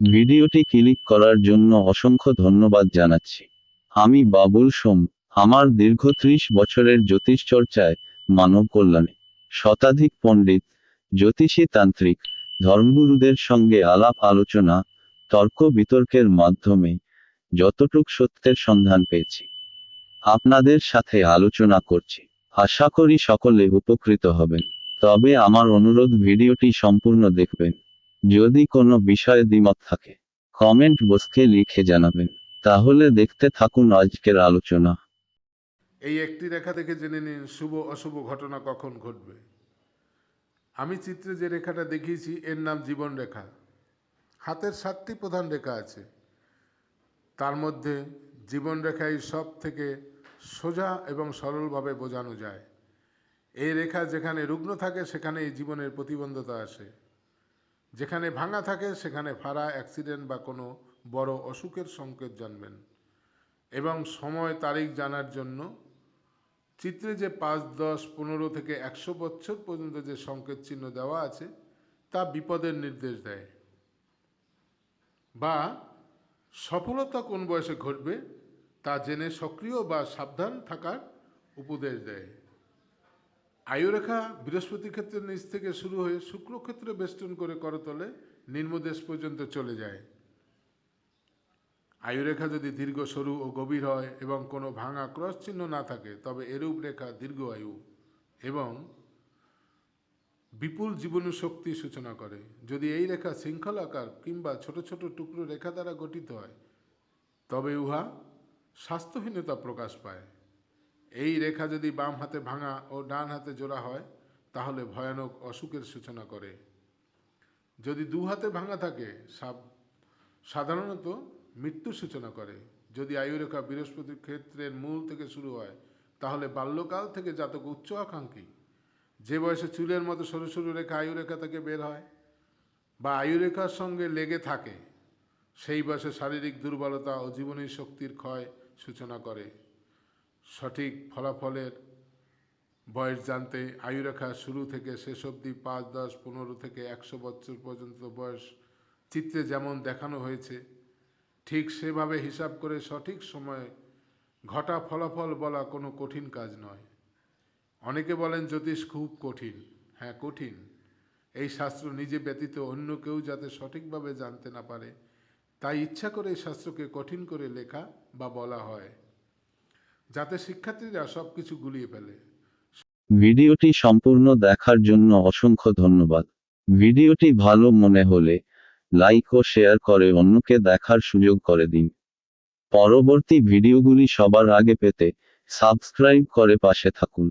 ভিডিওটি ক্লিক করার জন্য অসংখ্য ধন্যবাদ জানাচ্ছি। আমি বাবুল সোম, আমার দীর্ঘ ত্রিশ বছরের জ্যোতিষ চর্চায় মানব কল্যাণে। শতাধিক পণ্ডিত, জ্যোতিষী তান্ত্রিক, ধর্মগুরুদের সঙ্গে আলাপ আলোচনা, তর্ক বিতর্কের মাধ্যমে যতটুক সত্যের সন্ধান পেয়েছি। আপনাদের সাথে আলোচনা করছি। আশা করি সকলে উপকৃত হবেন। তবে আমার অনুরোধ ভিডিওটি সম্পূর্ণ দেখবেন। যদি কোনো বিষয়ে দ্বিমত থাকে কমেন্ট বক্সে লিখে জানাবেন। তাহলে দেখতে থাকুন আজকের আলোচনা। এই একটি রেখা থেকে জেনে নিন, শুভ অশুভ ঘটনা কখন ঘটবে। আমি চিত্রে যে রেখাটা দেখিয়েছি, এর নাম জীবন রেখা। হাতের সাতটি প্রধান রেখা আছে। তার মধ্যে জীবন রেখাই সব থেকে সোজা এবং সরলভাবে বোঝানো যায়। এই রেখা যেখানে রুগ্ন থাকে সেখানে এই জীবনের প্রতিবন্ধতা আসে। যেখানে ভাঙা থাকে, সেখানে ফাড়া অ্যাক্সিডেন্ট বা কোনো বড় অসুখের সংকেত জানবেন। এবং সময়, তারিখ জানার জন্য চিত্রে যে পাঁচ, দশ, পনেরো থেকে একশো বছর পর্যন্ত যে সংকেত চিহ্ন দেওয়া আছে, তা বিপদের নির্দেশ দেয়। বা সফলতা কোন বয়সে ঘটবে, তা জেনে সক্রিয় বা সাবধান থাকার উপদেশ দেয়। আয়ুরেখা বৃহস্পতি ক্ষেত্রের নিচ থেকে শুরু হয়ে শুক্র ক্ষেত্রে বেষ্টন করে করতলে নিম্নদেশ পর্যন্ত চলে যায়। আয়ুরেখা যদি দীর্ঘ, সরু ও গভীর হয় এবং কোনো ভাঙা ক্রস চিহ্ন না থাকে, তবে এরূপ রেখা দীর্ঘ আয়ু এবং বিপুল জীবনী শক্তি সূচনা করে। যদি এই রেখা শৃঙ্খলাকার কিংবা ছোট ছোট টুকরো রেখা দ্বারা গঠিত হয়, তবে উহা স্বাস্থ্যহীনতা প্রকাশ পায়। এই রেখা যদি বাম হাতে ভাঙা ও ডান হাতে জোড়া হয়, তাহলে ভয়ানক অসুখের সূচনা করে। যদি দু হাতে ভাঙা থাকে, সাব- সাধারণত মৃত্যু সূচনা করে। যদি আয়ুরেখা বৃহস্পতির ক্ষেত্রের মূল থেকে শুরু হয়, তাহলে বাল্যকাল থেকে জাতক উচ্চ আকাঙ্ক্ষী। যে বয়সে চুলের মতো সরু সরু রেখা আয়ুরেখা থেকে বের হয় বা আয়ুরেখার সঙ্গে লেগে থাকে, সেই বয়সে শারীরিক দুর্বলতা ও জীবনী শক্তির ক্ষয় সূচনা করে। সঠিক ফলাফলের বয়স জানতে আয়ুরেখা শুরু থেকে শেষ অবধি পাঁচ, দশ, পনেরো থেকে একশো বছর পর্যন্ত বয়স চিত্রে যেমন দেখানো হয়েছে, ঠিক সেভাবে হিসাব করে সঠিক সময়ে ঘটা ফলাফল বলা কোনো কঠিন কাজ নয়। অনেকে বলেন জ্যোতিষ খুব কঠিন। হ্যাঁ কঠিন। এই শাস্ত্র নিজে ব্যতীত অন্য কেউ যাতে সঠিকভাবে জানতে না পারে, তাই ইচ্ছা করে এই শাস্ত্রকে কঠিন করে লেখা বা বলা হয়। যাতে শিক্ষার্থীরা সব কিছু গুলিয়ে ফেলে। ভিডিওটি সম্পূর্ণ দেখার জন্য অসংখ্য ধন্যবাদ। ভিডিওটি ভালো মনে হলে লাইক ও শেয়ার করে অন্যকে দেখার সুযোগ করে দিন। পরবর্তী ভিডিওগুলি সবার আগে পেতে সাবস্ক্রাইব করে পাশে থাকুন।